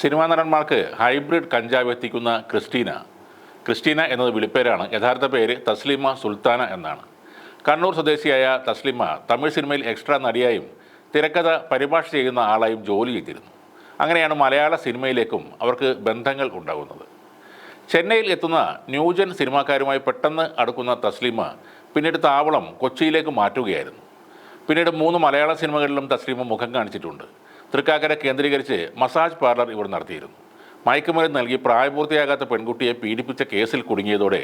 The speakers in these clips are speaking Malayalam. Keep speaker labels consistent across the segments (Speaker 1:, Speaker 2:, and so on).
Speaker 1: സിനിമാ നടന്മാർക്ക് ഹൈബ്രിഡ് കഞ്ചാവ് എത്തിക്കുന്ന ക്രിസ്റ്റീന. ക്രിസ്റ്റീന എന്നത് വിളിപ്പേരാണ്. യഥാർത്ഥ പേര് തസ്ലിമ സുൽത്താന എന്നാണ്. കണ്ണൂർ സ്വദേശിയായ തസ്ലിമ തമിഴ് സിനിമയിൽ എക്സ്ട്രാ നടിയായും തിരക്കഥ പരിഭാഷ ചെയ്യുന്ന ആളായും ജോലി ചെയ്തിരുന്നു. അങ്ങനെയാണ് മലയാള സിനിമയിലേക്കും അവർക്ക് ബന്ധങ്ങൾ ഉണ്ടാകുന്നത്. ചെന്നൈയിൽ എത്തുന്ന ന്യൂജൻ സിനിമാക്കാരുമായി പെട്ടെന്ന് അടുക്കുന്ന തസ്ലിമ പിന്നീട് താവളം കൊച്ചിയിലേക്ക് മാറ്റുകയായിരുന്നു. പിന്നീട് മൂന്ന് മലയാള സിനിമകളിലും തസ്ലിമ മുഖം കാണിച്ചിട്ടുണ്ട്. തൃക്കാക്കര കേന്ദ്രീകരിച്ച് മസാജ് പാർലർ ഇവർ നടത്തിയിരുന്നു. മയക്കുമരുന്ന് നൽകി പ്രായപൂർത്തിയാകാത്ത പെൺകുട്ടിയെ പീഡിപ്പിച്ച കേസിൽ കുടുങ്ങിയതോടെ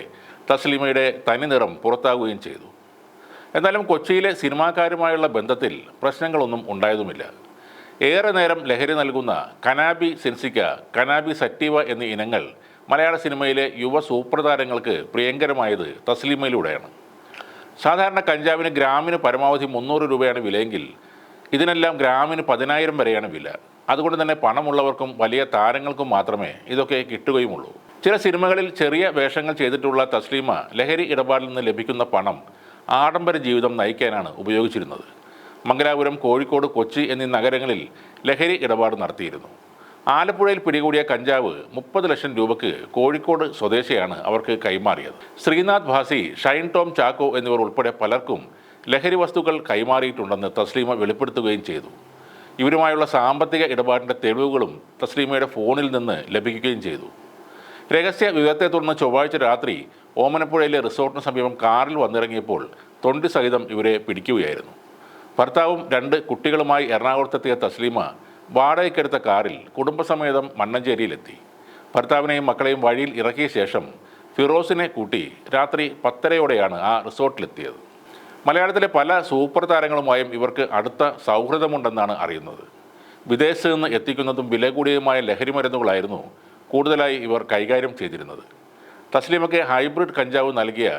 Speaker 1: തസ്ലിമയുടെ തനി നിറം പുറത്താകുകയും ചെയ്തു. എന്നാലും കൊച്ചിയിലെ സിനിമാക്കാരുമായുള്ള ബന്ധത്തിൽ പ്രശ്നങ്ങളൊന്നും ഉണ്ടായതുമില്ല. ഏറെ നേരം ലഹരി നൽകുന്ന കനാബി സെൻസിക്ക കനാബി സറ്റീവ എന്നീ ഇനങ്ങൾ മലയാള സിനിമയിലെ യുവ സൂപ്രതാരങ്ങൾക്ക് പ്രിയങ്കരമായത് തസ്ലിമയിലൂടെയാണ്. സാധാരണ കഞ്ചാവിന് ഗ്രാമിന് പരമാവധി മുന്നൂറ് രൂപയാണ് വിലയെങ്കിൽ ഇതിനെല്ലാം ഗ്രാമിന് പതിനായിരം വരെയാണ് വില. അതുകൊണ്ട് തന്നെ പണമുള്ളവർക്കും വലിയ താരങ്ങൾക്കും മാത്രമേ ഇതൊക്കെ കിട്ടുകയുമുള്ളൂ. ചില സിനിമകളിൽ ചെറിയ വേഷങ്ങൾ ചെയ്തിട്ടുള്ള തസ്ലീമ ലഹരി ഇടപാടിൽ നിന്ന് ലഭിക്കുന്ന പണം ആഡംബര ജീവിതം നയിക്കാനാണ് ഉപയോഗിച്ചിരുന്നത്. മംഗലാപുരം കോഴിക്കോട് കൊച്ചി എന്നീ നഗരങ്ങളിൽ ലഹരി ഇടപാട് നടത്തിയിരുന്നു. ആലപ്പുഴയിൽ പിടികൂടിയ കഞ്ചാവ് മുപ്പത് ലക്ഷം രൂപയ്ക്ക് കോഴിക്കോട് സ്വദേശിയാണ് അവർക്ക് കൈമാറിയത്. ശ്രീനാഥ് ഭാസി ഷൈൻ ടോം ചാക്കോ എന്നിവർ ഉൾപ്പെടെ പലർക്കും ലഹരി വസ്തുക്കൾ കൈമാറിയിട്ടുണ്ടെന്ന് തസ്ലീമ വെളിപ്പെടുത്തുകയും ചെയ്തു. ഇവരുമായുള്ള സാമ്പത്തിക ഇടപാടിന്റെ തെളിവുകളും തസ്ലീമയുടെ ഫോണിൽ നിന്ന് ലഭിക്കുകയും ചെയ്തു. രഹസ്യ വിവരത്തെ തുടർന്ന് ചൊവ്വാഴ്ച രാത്രി ഓമനപ്പുഴയിലെ റിസോർട്ടിന് സമീപം കാറിൽ വന്നിറങ്ങിയപ്പോൾ തൊണ്ടി സഹിതം ഇവരെ പിടിക്കുകയായിരുന്നു. ഭർത്താവും രണ്ട് കുട്ടികളുമായി എറണാകുളത്തെത്തിയ തസ്ലീമ വാടകയ്ക്കെടുത്ത കാറിൽ കുടുംബസമേതം മണ്ണഞ്ചേരിയിലെത്തി. ഭർത്താവിനെയും മക്കളെയും വഴിയിൽ ഇറക്കിയ ശേഷം ഫിറോസിനെ കൂട്ടി രാത്രി പത്തരയോടെയാണ് ആ റിസോർട്ടിലെത്തിയത്. മലയാളത്തിലെ പല സൂപ്പർ താരങ്ങളുമായും ഇവർക്ക് അടുത്ത സൗഹൃദമുണ്ടെന്നാണ് അറിയുന്നത്. വിദേശത്ത് നിന്ന് എത്തിക്കുന്നതും വില കൂടിയതുമായ ലഹരി മരുന്നുകളായിരുന്നു കൂടുതലായി ഇവർ കൈകാര്യം ചെയ്തിരുന്നത്. തസ്ലീമയ്ക്ക് ഹൈബ്രിഡ് കഞ്ചാവ് നൽകിയ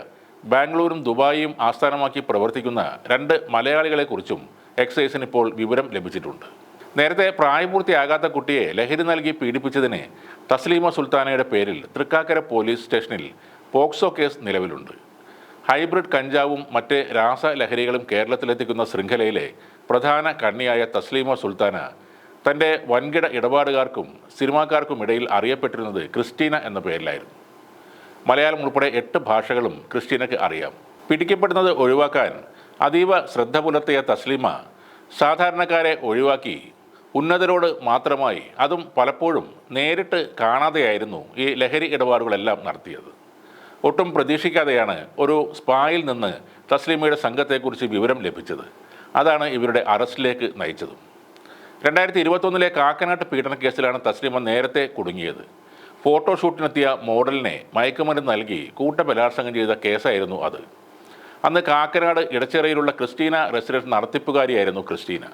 Speaker 1: ബാംഗ്ലൂരും ദുബായിയും ആസ്ഥാനമാക്കി പ്രവർത്തിക്കുന്ന രണ്ട് മലയാളികളെക്കുറിച്ചും എക്സൈസിന് ഇപ്പോൾ വിവരം ലഭിച്ചിട്ടുണ്ട്. നേരത്തെ പ്രായപൂർത്തിയാകാത്ത കുട്ടിയെ ലഹരി നൽകി പീഡിപ്പിച്ചതിന് തസ്ലീമ സുൽത്താനയുടെ പേരിൽ തൃക്കാക്കര പോലീസ് സ്റ്റേഷനിൽ പോക്സോ കേസ് നിലവിലുണ്ട്. ഹൈബ്രിഡ് കഞ്ചാവും മറ്റ് രാസലഹരികളും കേരളത്തിലെത്തിക്കുന്ന ശൃംഖലയിലെ പ്രധാന കണ്ണിയായ തസ്ലീമ സുൽത്താന തന്റെ വൻകിട ഇടപാടുകാർക്കും സിനിമാക്കാർക്കും ഇടയിൽ അറിയപ്പെട്ടിരുന്നത് ക്രിസ്റ്റീന എന്ന പേരിലായിരുന്നു. മലയാളം ഉൾപ്പെടെ എട്ട് ഭാഷകളും ക്രിസ്റ്റീനയ്ക്ക് അറിയാം. പിടിക്കപ്പെടുന്നത് ഒഴിവാക്കാൻ അതീവ ശ്രദ്ധ പുലർത്തിയ തസ്ലീമ സാധാരണക്കാരെ ഒഴിവാക്കി ഉന്നതരോട് മാത്രമായി അതും പലപ്പോഴും നേരിട്ട് കാണാതെയായിരുന്നു ഈ ലഹരി ഇടപാടുകളെല്ലാം നടത്തിയത്. ഒട്ടും പ്രതീക്ഷിക്കാതെയാണ് ഒരു സ്പായിൽ നിന്ന് തസ്ലീമയുടെ സംഘത്തെക്കുറിച്ച് വിവരം ലഭിച്ചത്. അതാണ് ഇവരുടെ അറസ്റ്റിലേക്ക് നയിച്ചതും. രണ്ടായിരത്തി ഇരുപത്തൊന്നിലെ കാക്കനാട്ട് പീഡന കേസിലാണ് തസ്ലീമ നേരത്തെ കുടുങ്ങിയത്. ഫോട്ടോഷൂട്ടിനെത്തിയ മോഡലിനെ മയക്കുമരുന്ന് നൽകി കൂട്ടബലാത്സംഗം ചെയ്ത കേസായിരുന്നു അത്. അന്ന് കാക്കനാട് ഇടച്ചിറയിലുള്ള ക്രിസ്റ്റീന റെസിഡൻസ് നടത്തിപ്പുകാരിയായിരുന്നു ക്രിസ്റ്റീന.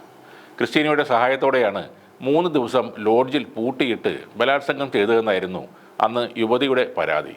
Speaker 1: ക്രിസ്റ്റീനയുടെ സഹായത്തോടെയാണ് മൂന്ന് ദിവസം ലോഡ്ജിൽ പൂട്ടിയിട്ട് ബലാത്സംഗം ചെയ്തതെന്നായിരുന്നു അന്ന് യുവതിയുടെ പരാതി.